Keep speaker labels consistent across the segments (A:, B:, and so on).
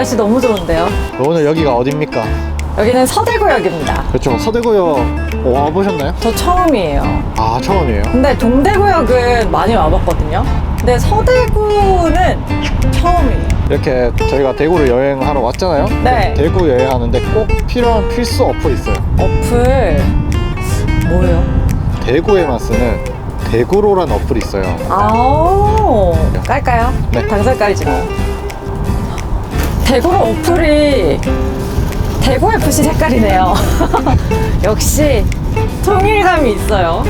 A: 날씨 너무 좋은데요.
B: 오늘 여기가 어딥니까?
A: 여기는 서대구역입니다.
B: 그렇죠. 서대구역 와보셨나요?
A: 저 처음이에요.
B: 아 처음이에요.
A: 근데 동대구역은 많이 와봤거든요. 근데 서대구는 처음이에요.
B: 이렇게 저희가 대구를 여행하러 왔잖아요.
A: 네.
B: 대구 여행하는데 꼭 필요한 필수 어플 있어요.
A: 어플 뭐예요?
B: 대구에만 쓰는 대구로란 어플이 있어요.
A: 아오 깔까요?
B: 네.
A: 당장 깔지 뭐. 대구로 어플이 대구 FC 색깔이네요. 역시 통일감이 있어요.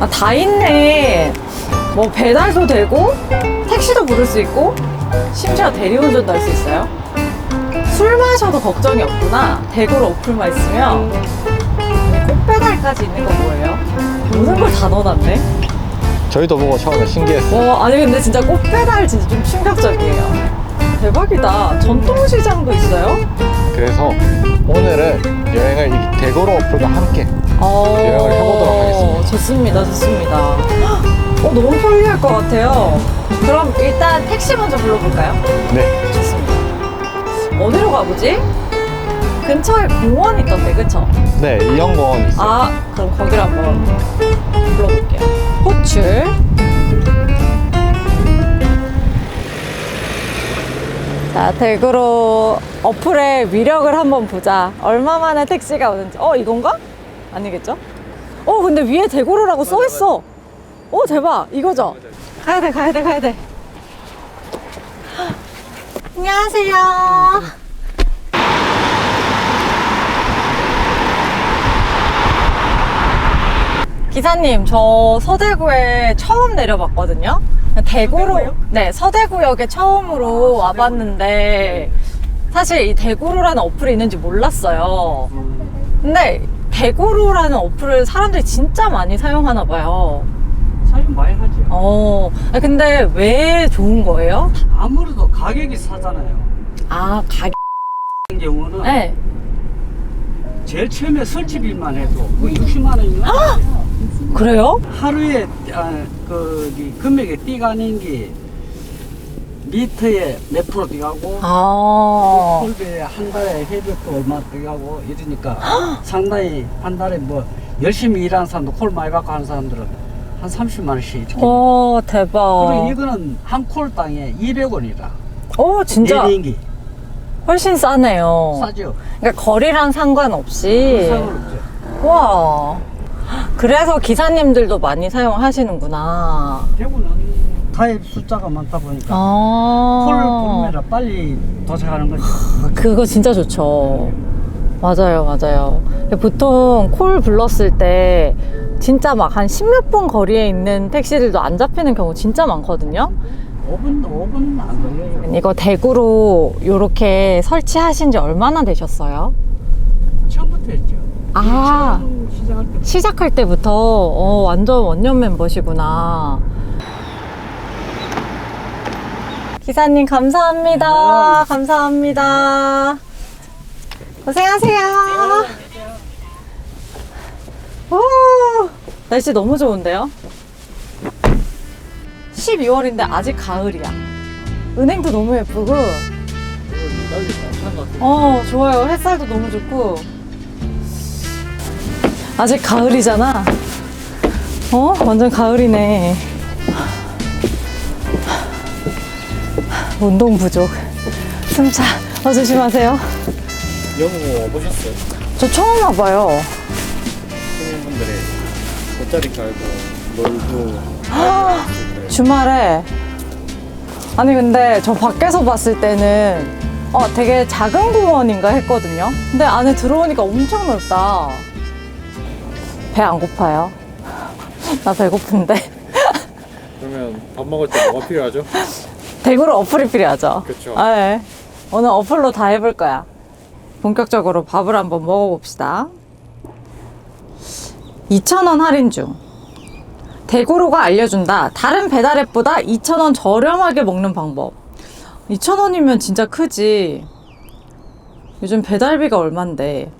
A: 아, 다 있네. 뭐 배달도 되고 택시도 부를 수 있고 심지어 대리운전도 할 수 있어요. 술 마셔도 걱정이 없구나. 대구로 어플만 있으면 꽃배달까지 있는 거 뭐예요? 모든 걸 다 넣어놨네.
B: 저희도 보고 처음에 신기했어요.
A: 와 아니 근데 진짜 꽃배달 진짜 좀 충격적이에요. 대박이다. 전통시장도 있어요?
B: 그래서 오늘은 여행을 이 대구로 어플과 함께
A: 어,
B: 여행을 해보도록 하겠습니다.
A: 좋습니다, 좋습니다. 어, 너무 편리할 것 같아요. 그럼 일단 택시 먼저 불러볼까요?
B: 네
A: 좋습니다. 어디로 가보지? 근처에 공원 있던데, 그쵸?
B: 네, 이영공원 있어요.
A: 아, 그럼 거기를 한번 불러볼게요. 호출. 자, 대구로 어플의 위력을 한번 보자. 얼마 만에 택시가 오는지. 어, 이건가? 아니겠죠? 어, 근데 위에 대구로라고 써 있어. 어, 대박. 이거죠? 가야 돼, 가야 돼, 가야 돼. 안녕하세요. 기사님, 저 서대구에 처음 내려봤거든요. 대구로? 네, 서대구역에 처음으로 와봤는데, 사실 이 대구로라는 어플이 있는지 몰랐어요. 근데 대구로라는 어플을 사람들이 진짜 많이 사용하나 봐요.
C: 사용 많이 하죠.
A: 어, 아, 근데 왜 좋은 거예요?
C: 아무래도 가격이 싸잖아요.
A: 아, 가격.
C: 같은 경우는
A: 네.
C: 제일 처음에 설치비만 해도 그 60만 원이면
A: 그래요?
C: 하루에 아, 그이 금액에 뛰가는 게 미터에 몇 프로 뛰가고
A: 아.
C: 콜비에 한 달에 해벽도 얼마 뛰가고 이러니까 상당히 한 달에 뭐 열심히 일하는 사람도 콜 많이 받고 하는 사람들은 한 30만 원씩 이렇게.
A: 와, 대박.
C: 그리고 이거는 한 콜 땅에 200원이라.
A: 오, 진짜
C: 내리기
A: 훨씬 싸네요.
C: 싸죠.
A: 그러니까 거리랑 상관없이.
C: 상관없죠.
A: 와. 그래서 기사님들도 많이 사용하시는구나.
C: 대구는 타입 숫자가 많다 보니까
A: 아.
C: 콜 보내라 빨리 도착하는 거지.
A: 그거 진짜 좋죠. 맞아요, 맞아요. 보통 콜 불렀을 때 진짜 막 한 십몇 분 거리에 있는 택시들도 안 잡히는 경우 진짜 많거든요.
C: 5분 5분은 안 걸려요.
A: 이거 대구로 이렇게 설치하신 지 얼마나 되셨어요?
C: 처음부터 했죠.
A: 아.
C: 시작할 때
A: 시작할 때부터 어, 완전 원년 멤버시구나. 기사님 감사합니다.
C: 네.
A: 감사합니다. 고생하세요. 오, 날씨 너무 좋은데요? 12월인데 아직 가을이야. 은행도 너무 예쁘고, 어, 좋아요. 햇살도 너무 좋고. 아직 가을이잖아. 어? 완전 가을이네. 운동 부족. 숨차. 어, 조심하세요.
B: 영국 와보셨어요?
A: 저 처음 와봐요.
B: 시민분들이 돗자리 깔고 놀고
A: 주말에. 아니, 근데 저 밖에서 봤을 때는 어, 되게 작은 공원인가 했거든요. 근데 안에 들어오니까 엄청 넓다. 배 안 고파요? 나 배고픈데.
B: 그러면 밥 먹을 때 뭐가 필요하죠?
A: 대구로 어플이 필요하죠.
B: 그쵸.
A: 아, 네. 오늘 어플로 다 해볼 거야. 본격적으로 밥을 한번 먹어봅시다. 2,000원 할인 중. 대구로가 알려준다. 다른 배달 앱보다 2,000원 저렴하게 먹는 방법. 2,000원이면 진짜 크지. 요즘 배달비가 얼만데.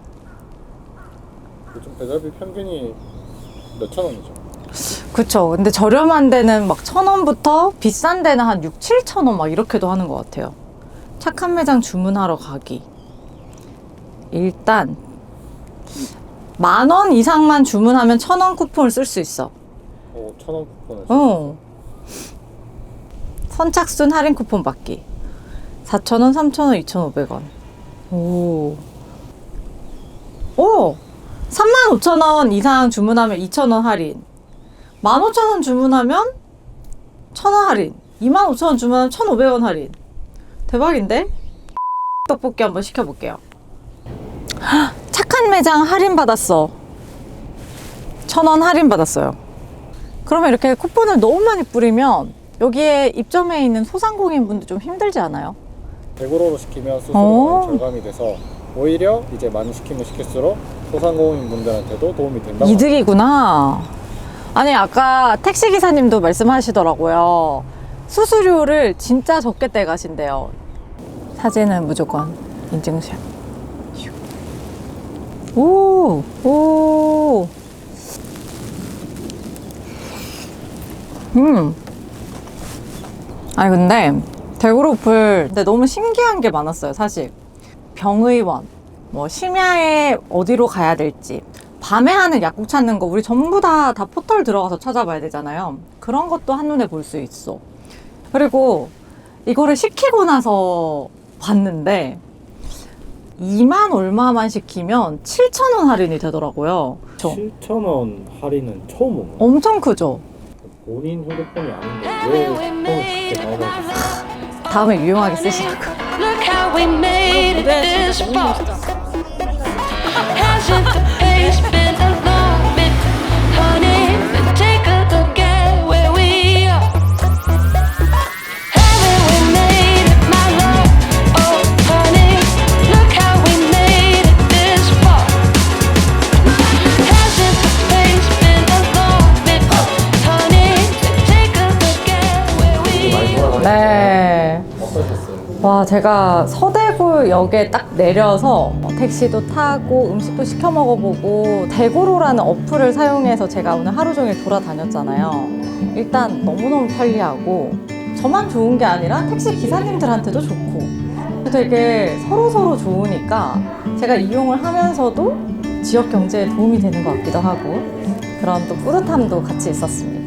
B: 배달비 평균이 몇천 원이죠?
A: 그쵸. 근데 저렴한 데는 막 1,000원부터 비싼 데는 한 6, 7,000원 막 이렇게도 하는 것 같아요. 착한 매장 주문하러 가기. 일단 만 원 이상만 주문하면 천 원 쿠폰을 쓸 수 있어.
B: 오, 천원 쿠폰을.
A: 어. 선착순 할인 쿠폰 받기. 4,000원, 3,000원, 2,500원. 오. 오! 35,000원 이상 주문하면 2,000원 할인. 15,000원 주문하면 1,000원 할인. 25,000원 주문하면 1,500원 할인. 대박인데? 떡볶이 한번 시켜볼게요. 헉, 착한 매장 할인 받았어. 1,000원 할인 받았어요. 그러면 이렇게 쿠폰을 너무 많이 뿌리면 여기에 입점해 있는 소상공인 분들 좀 힘들지 않아요?
B: 대고로로 시키면
A: 오.
B: 수수료가 절감이 돼서 오히려 이제 많이 시키면 시킬수록 소상공인 분들한테도 도움이 된다고.
A: 이득이구나. 아니 아까 택시 기사님도 말씀하시더라고요. 수수료를 진짜 적게 떼가신대요. 사진은 무조건 인증샷. 오, 오. 음. 아니 근데 대구로플 근데 너무 신기한 게 많았어요 사실 병의원 뭐 심야에 어디로 가야 될지 밤에 하는 약국 찾는 거 우리 전부 다 다 포털 들어가서 찾아봐야 되잖아요. 그런 것도 한눈에 볼 수 있어. 그리고 이거를 시키고 나서 봤는데 2만 얼마만 시키면 7천 원 할인이 되더라고요. 저.
D: 7,000원 할인은 처음 온 거예요.
A: 엄청 크죠?
D: 본인 휴대폰이 아닌데 왜 폰을 그렇게 나눠봤어요?
A: 다음에 유용하게 쓰시라고
E: we made it this far. Hasn't the pace been a long bit, honey? Take a look at where we are. Haven't we made it, my love? Oh, honey, look how we made it this far. Hasn't the pace been a long bit, oh, honey? Take a look at where we are.
A: 와, 제가 서대구역에 딱 내려서 택시도 타고 음식도 시켜 먹어보고 대구로라는 어플을 사용해서 제가 오늘 하루 종일 돌아다녔잖아요. 일단 너무너무 편리하고 저만 좋은 게 아니라 택시 기사님들한테도 좋고 되게 서로서로 좋으니까 제가 이용을 하면서도 지역 경제에 도움이 되는 것 같기도 하고 그런 또 뿌듯함도 같이 있었습니다.